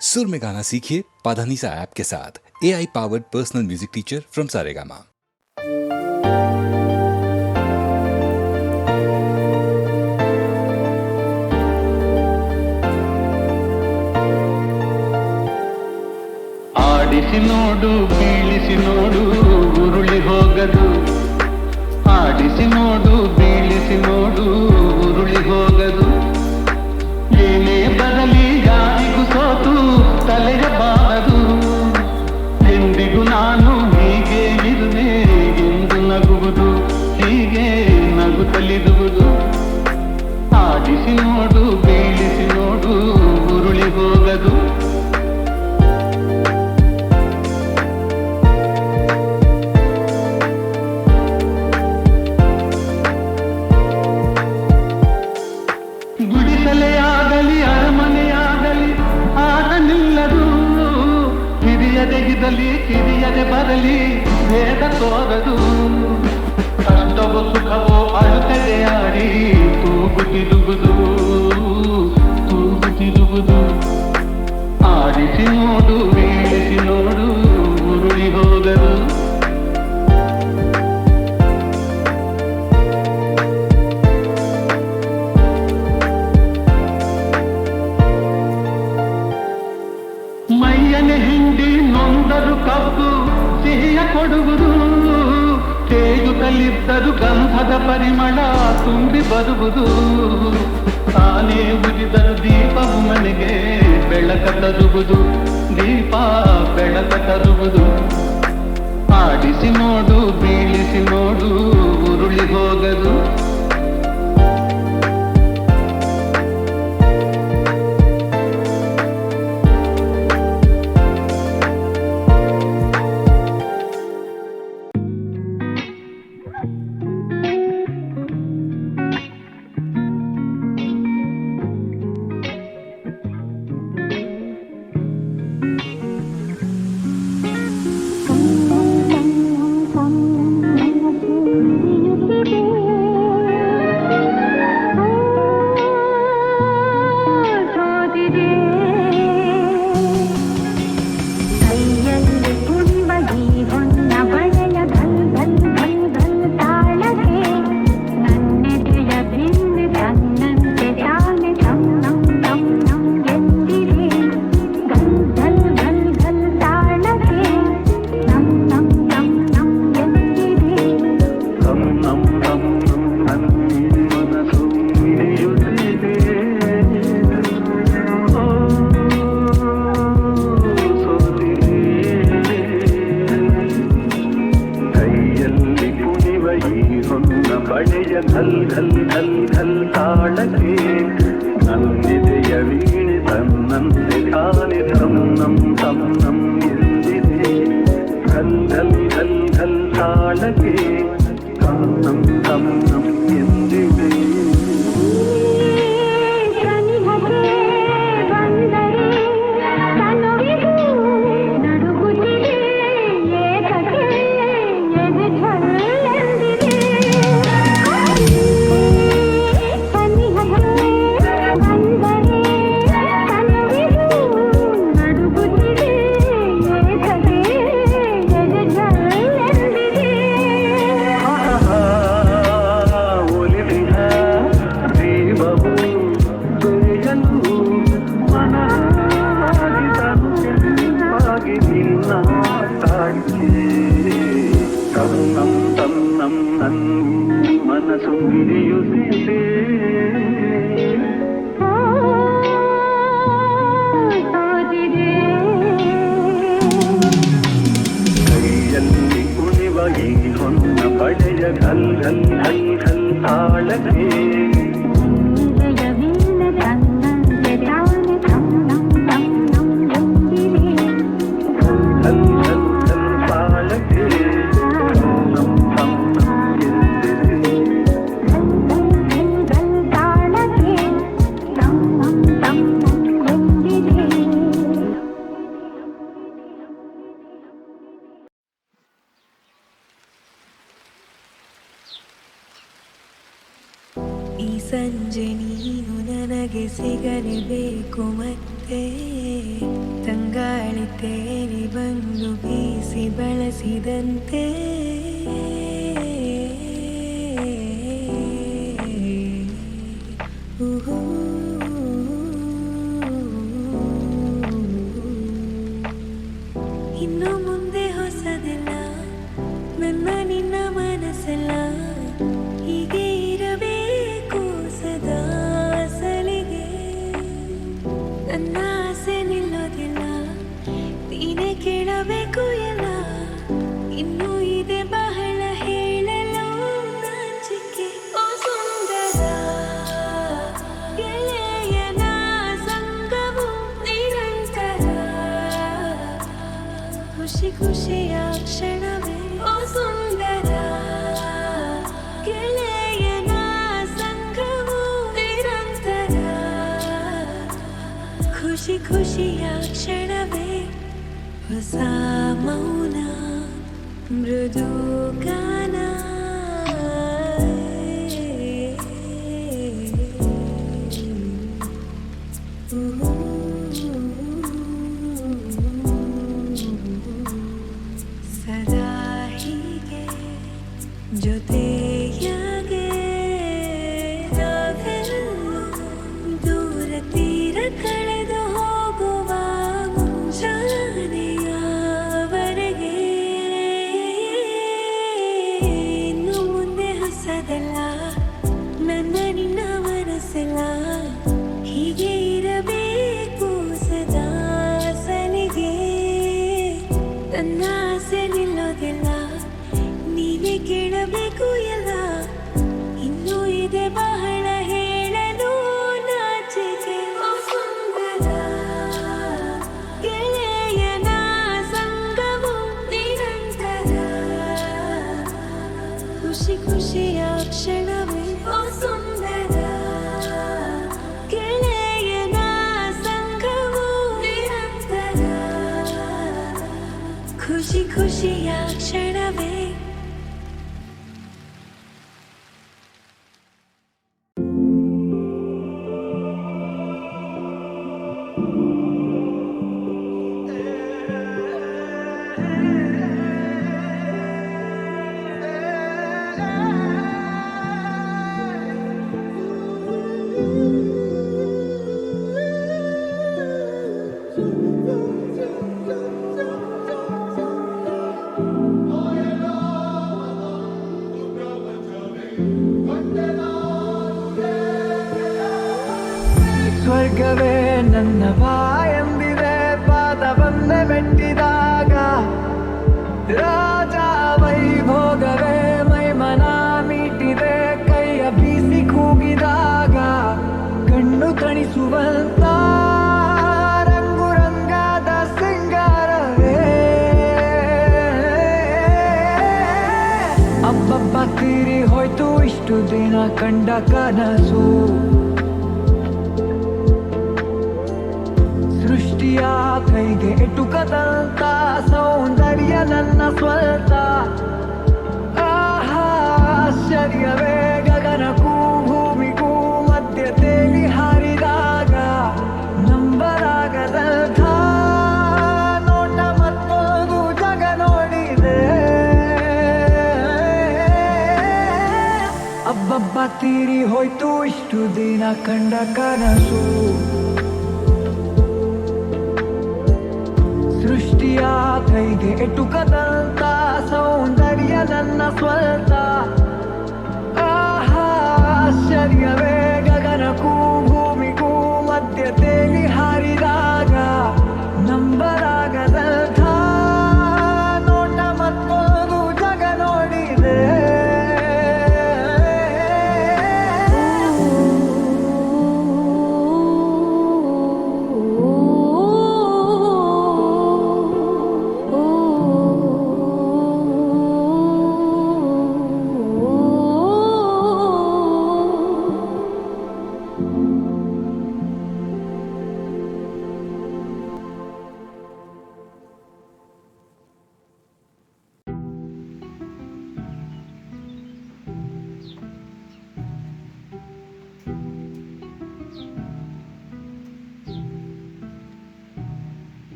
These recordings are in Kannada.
सुर में गाना सीखिए पाधानीसा ऐप के साथ A I powered personal music teacher from Saregama ಆಡಿಸಿ ನೋಡು ಬೀಳಿಸಿ ನೋಡು ಉರುಳಿ ಹೋಗದು ಆಡಿಸಿ ನೋಡು ಬೀಳಿಸಿ ನೋಡು ಉರುಳಿ ಹೋಗದು ಏನೇ ಆಡಿಸಿ ನೋಡು, ಬೀಳಿಸಿ ನೋಡು, ಉರುಳಿ ಹೋಗದು. ಗುಡಿಸಲೆಯಾಗಲಿ, ಅರಮನೆಯಾಗಲಿ ಆಗ ನಿಲ್ಲದು. ಹಿರಿಯದೆಗಿದಲಿ ಕಿರಿಯದೆ ಬರಲಿ, ಭೇದ ತೋರದು. ಕಷ್ಟವೋ ಸುಖವೋ ಅಳುತ್ತದೆ ಆಡಿ. ತೂಗುತ್ತಿರುವುದು ತೂಗುತ್ತಿರುವುದು ಆಡಿಸಿ ನೋಡು ಬೀಳಿಸಿ ತೇಜುತ್ತಲಿದ್ದರು ಗಂಧದ ಪರಿಮಳ, ತುಂಬಿ ಬರುವುದು ತಾನೇ ಉರಿದರು ದೀಪವು ಮನೆಗೆ ಬೆಳಕ ತರುವುದು. ದೀಪ ಬೆಳಕ ತರುವುದು. ಆಡಿಸಿ ನೋಡು, ಬೀಳಿಸಿ ನೋಡು, ಉರುಳಿ ಹೋಗದು. ತಾಳಕ್ಕೆ ಇನ್ನು ಮುಂದೆ ಹೊಸದೆಲ್ಲ ನನ್ನ ನಿನ್ನ ಮನಸ್ಸೆಲ್ಲ kasama una mrudu ಸ್ವರ್ಗವೇ ನನ್ನ ಬಾಯಂದಿದೆ ಪಾದ ಬಂದ ಮೆಟ್ಟಿದಾಗ. ರಾಜ ವೈಭೋಗವೇ ಮೈಮನ ಮೀಟಿದೆ, ಕೈಯ ಬೀಸಿ ಕೂಗಿದಾಗ. ಕಣ್ಣು ತಣಿಸುವಂತ ರಂಗು ರಂಗಾದ ಸಿಂಗಾರವೇ. ಅಬ್ಬಬ್ಬ ತೀರಿ ಹೋಯ್ತು, ಇಷ್ಟು ದಿನ ಕಂಡ ಕನಸು. ಸೃಷ್ಟಿಯ ಕೈಗೆ ಎಟುಕದಂತ, ಸೌಂದರ್ಯ ನನ್ನ ಸ್ವಂತ. ಆಶ್ಚರ್ಯವೇ ಗಗನಕ್ಕೂ ಭೂಮಿಗೂ ಮಧ್ಯ ತೇಲಿ ಹಾರಿದಾಗ ನಂಬರಾಗದಂಥ ನೋಟ ಮತ್ತೊಂದು ಜಗ ನೋಡಿದೆ. ಅಬ್ಬಬ್ಬ ತೀರಿ ಹೋಯ್ತು, ಇಷ್ಟು ದಿನ ಕಂಡ ಕನಸು. ಸೃಷ್ಟಿಯ ಕೈಗೆ ಎಟುಕದಂತ ಸೌಂದರ್ಯ ನನ್ನ ಆಹಾ ಆಶ್ಚರ್ಯವೇ ಗಗನಕ್ಕೂ ಭೂಮಿಗೂ ಮಧ್ಯ ತೇಲಿ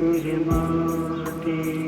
कुर्माति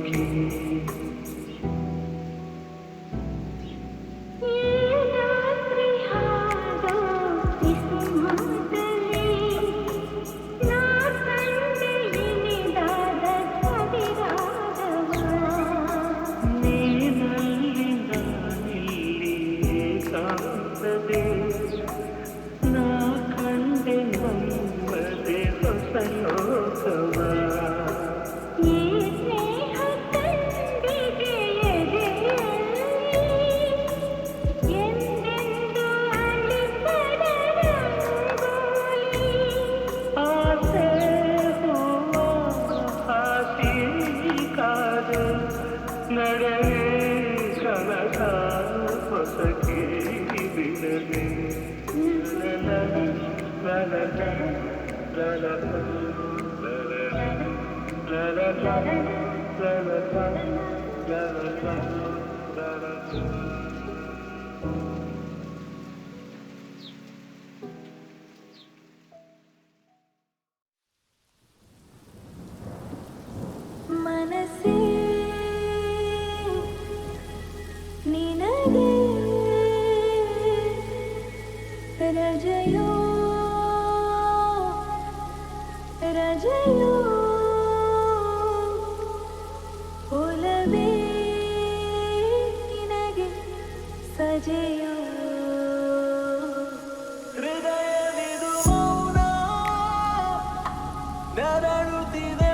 Thank you. Ruti de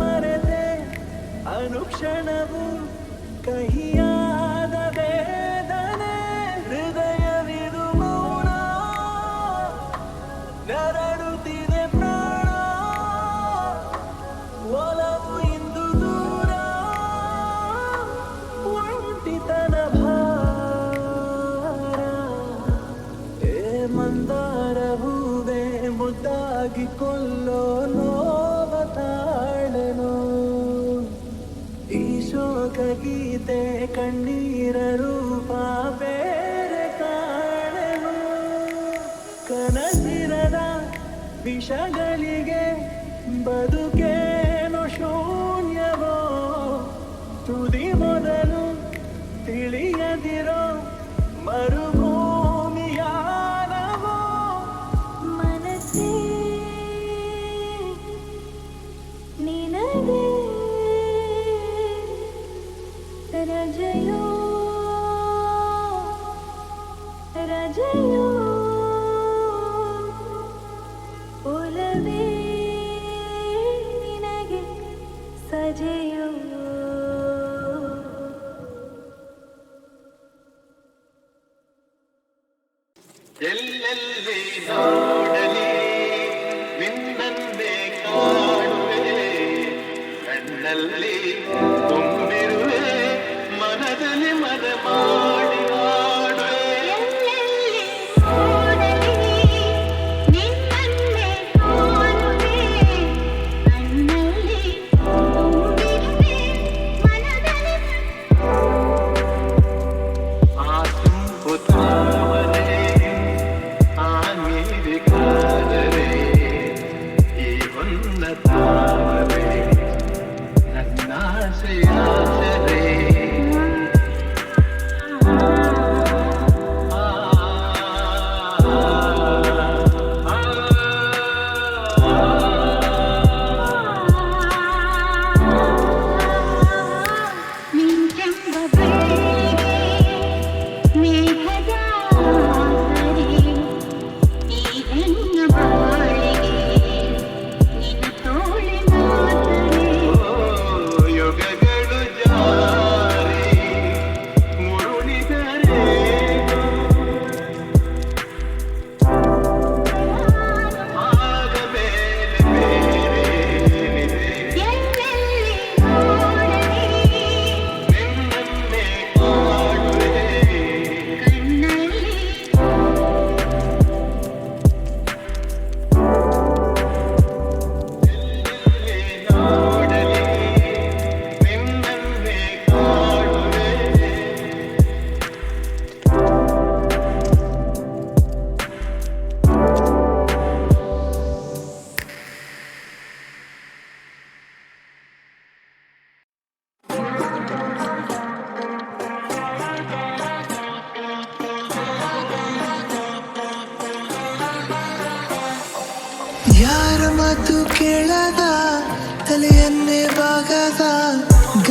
ಮರೆತೆ ಅನುಕ್ಷಣವು ಕಹಿಯಾ ರೂಪ ಬೇರೆ ಕಾಣನು. ಕನಸಿರದ ವಿಷಗಳ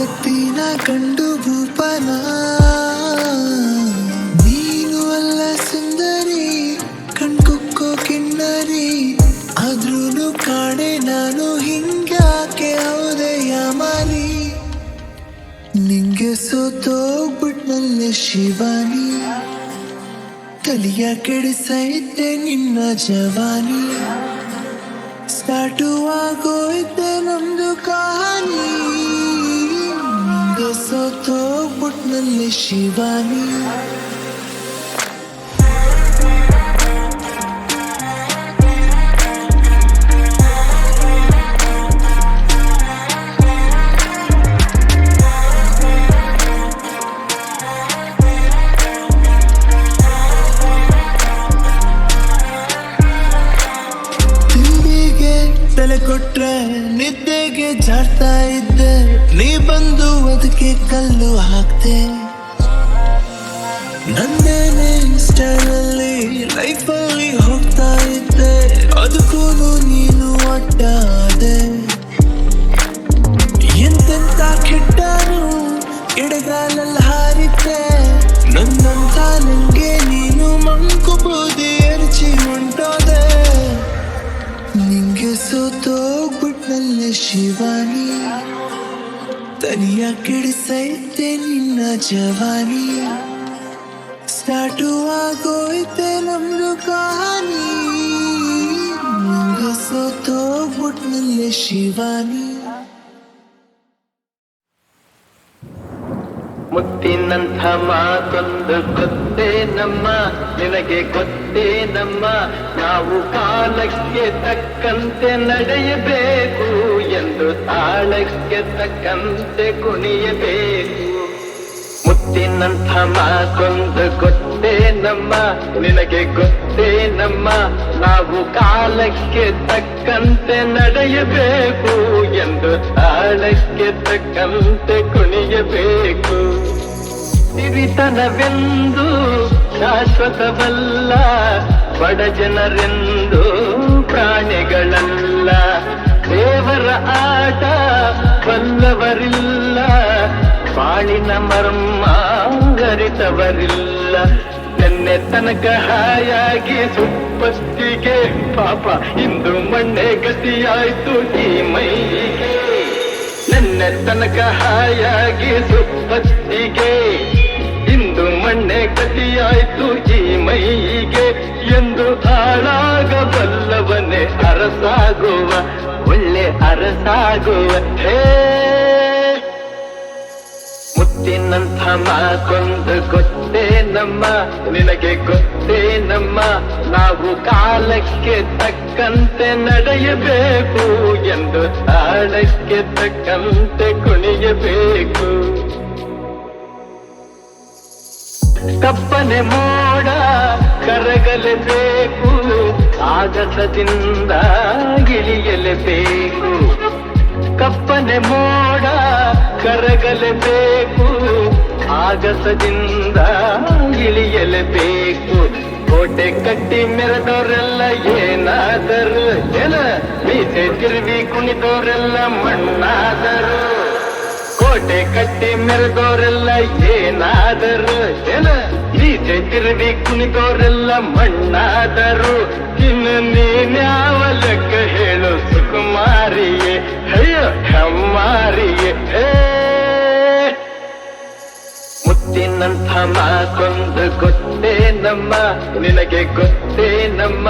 ಗತ್ತಿನ ಕಂಡು ಭೂಪನ. ನೀನು ಅಲ್ಲ ಸುಂದರಿ, ಕಣ್ಕುಕ್ಕೋ ಕಿನ್ನರಿ. ಆದ್ರೂ ಕಾಣೆ ನಾನು ಹಿಂಗ್ಯಾಕೆ ಹೌದೆಯ ಮಾರಿ ನಿಂಗೆ ಸೋತೋಗ್ಬಿಟ್ನಲ್ಲೇ ಶಿವಾನಿ. ತಲಿಯ ಕೆಡಿಸೈತೆ ನಿನ್ನ ಜವಾನಿ. ಸ್ಟಾರ್ಟು ಆಗೋಯ್ತೆ ನಮ್ದು ಕಹಾನಿ. ನಿಂಗೆ ಸೋತೋಗ್ಬಿಟ್ನಲ್ಲೇ ಶಿವಾನಿ. ತಲೆ ಕೊಟ್ರೆ ನಿದ್ದೆಗೆ ಜಾಡ್ತಾ ಇದ್ದೆ. ನೀ ಬಂದು ಅದಕ್ಕೆ ಕಲ್ಲು ಹಾಕ್ತೆ ನನ್ನೇನೆ ಸ್ಟೈಲಲ್ಲಿ ಲೈಫಲ್ಲಿ ಹೋಗ್ತಾ ಇದ್ದೆ. ಅದಕ್ಕೂ ನೀನು ಅಡ್ಡಾದೆ ಎಂತೆಂತ ಕೆಟ್ಟರು ಎಡಗಾಲಲ್ಲಿ ಹಾರಿದ್ದೆ. ನನ್ನಂತ ನಂಗೆ ನೀನು ಮಂಕು ಬೂದಿ ಎರಚಿ ಹೊಂಟೋದೆ ನಿಂಗೆ ಸೋತೋಗ್ಬಿಟ್ನಲ್ಲೇ ಶಿವಾನಿ ತನಿಯ ಕೆಡಿಸೈತೆ ನಿನ್ನ ಜವಾನಿ ಸ್ಟಾರ್ಟು ಆಗೋಯ್ತೆ ನಮ್ದು ಕಹಾನಿ ನಿಂಗೆ ಸೋತೋಗ್ಬಿಟ್ನಲ್ಲೇ ಶಿವಾನಿ ಮುತ್ತಿನಂಥ ಮಾತೊಂದು ಗೊತ್ತೇ ನಮ್ಮ. ನಿನಗೆ ಗೊತ್ತೇ ನಮ್ಮ. ನಾವು ಕಾಲಕ್ಕೆ ತಕ್ಕಂತೆ ನಡೆಯಬೇಕು ಎಂದು ತಾಳಕ್ಕೆ ತಕ್ಕಂತೆ ಕುಣಿಯಬೇಕು. ಮುತ್ತಿನಂಥ ಮಾತೊಂದು ಗೊತ್ತೇ ನಮ್ಮ. ನಿನಗೆ ಗೊತ್ತೇ ನಮ್ಮ. ನಾವು ಕಾಲಕ್ಕೆ ತಕ್ಕಂತೆ ನಡೆಯಬೇಕು ಎಂದು ತಾಳಕ್ಕೆ ತಕ್ಕಂತೆ ಕುಣಿಯಬೇಕು. ಸಿರಿತನವೆಂದು ಶಾಶ್ವತವಲ್ಲ, ಬಡ ಜನರೆಂದು ಪ್ರಾಣಿಗಳಲ್ಲ. ದೇವರ ಆಟ ಬಲ್ಲವರಿಲ್ಲ, ಬಾಳಿನ ಮರ್ಮ ಗರಿತವರಿಲ್ಲ ನಿನ್ನೆ ತನಕ ಹಾಯಾಗಿ ಸುಪ್ಪಸ್ತಿಗೆ. ಪಾಪ, ಇಂದು ಮಣ್ಣೆ ಗತಿಯಾಯ್ತು ಈ ಮೈಗೆ ನಿನ್ನೆ ತನಕ ಹಾಯಾಗಿ ಸುಪ್ಪಸ್ತಿಗೆ. ಇಂದು ಮಣ್ಣೆ ಗತಿಯಾಯ್ತು ಈ ಮೈಗೆ ಎಂದು ಹಾಳಾಗಬಲ್ಲವನೇ ಅರಸಾಗುವ, ಒಳ್ಳೆ ಅರಸಾಗುವ. ಹೇ! ಮುತ್ತಿನಂಥ ಮಾತೊಂದು ಗೊತ್ತೇ ನಮ್ಮ, ನಿನಗೆ ಗೊತ್ತೇ ನಮ್ಮ. ನಾವು ಕಾಲಕ್ಕೆ ತಕ್ಕಂತೆ ನಡೆಯಬೇಕು ಎಂದು ತಾಳಕ್ಕೆ ತಕ್ಕಂತೆ ಕುಣಿಯಬೇಕು. ಕಪ್ಪನೆ ಮೋಡ ಕರಗಲೇಬೇಕು ಆಗಸದಿಂದ ಇಳಿಯಲೇಬೇಕು ಕಪ್ಪನೆ ಮೋಡ ಕರಗಲೇಬೇಕು ಆಗಸದಿಂದ ಇಳಿಯಲೇಬೇಕು. ಕೋಟೆ ಕಟ್ಟಿ ಮೆರೆದವರೆಲ್ಲ ಏನಾದರು? ಜನ ಮೀಸೆ ತಿರುವಿ ಕುಣಿದವರೆಲ್ಲ ಮಣ್ಣಾದರು. ಕೋಟೆ ಕಟ್ಟಿ ಮೆರೆದವರೆಲ್ಲ ಏನಾದರು? ಜನ ಮೀಸೆ ತಿರುವಿ ಕುಣಿದವರೆಲ್ಲ ಮಣ್ಣಾದರು. ಇನ್ನು ನೀನ್ಯಾವ ಲೆಕ್ಕ ಹೇಳು ಸುಕುಮಾರಿಯೇ? ಅಯ್ಯೋ ಕಮ್ಮಾರಿಯೇ ಮುತ್ತಿನಂಥ ಮಾತೊಂದು ಗೊತ್ತೇ ನಮ್ಮ? ನಿನಗೆ ಗೊತ್ತೇ ನಮ್ಮ?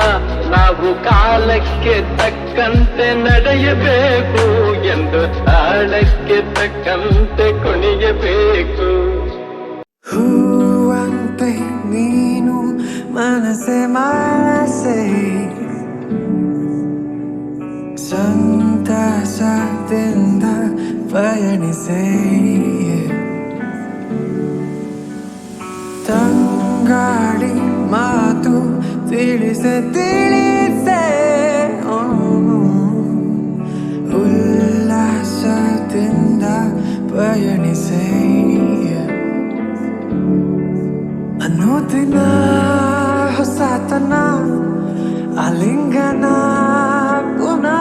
ನಾವು ಕಾಲಕ್ಕೆ ತಕ್ಕಂತೆ ನಡೆಯಬೇಕು ಎಂದು ತಾಳಕ್ಕೆ ತಕ್ಕಂತೆ ಕುಣಿಯಬೇಕು. ಹೂವಂತೆ ನೀನು ಮನಸೆ ಮನಸೆ. ಸಂತಸದಿಂದ ಪಯಣಿಸೆ. ತಂಗಾಡಿ ಮಾತು ತಿಳಿಸೆ ತಿಳಿಸೆ. ಉಲ್ಲಾಸದಿಂದ ಪಯಣಿಸೆ. ಅನುದಿನ ಹೊಸತನ ಅಲಿಂಗನ ಪುನಃ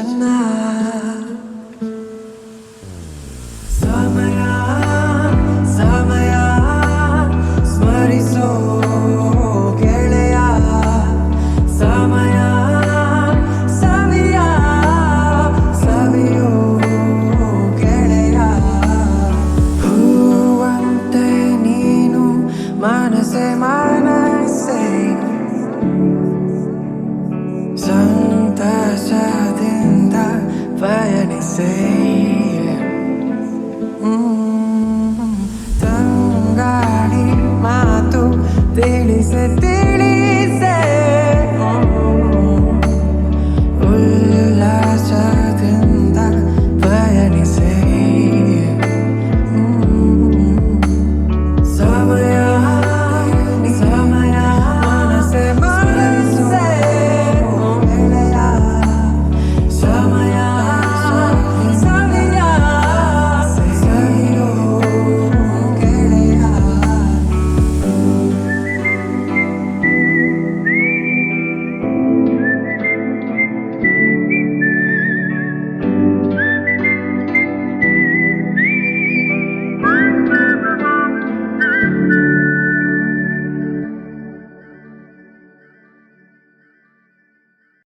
at night.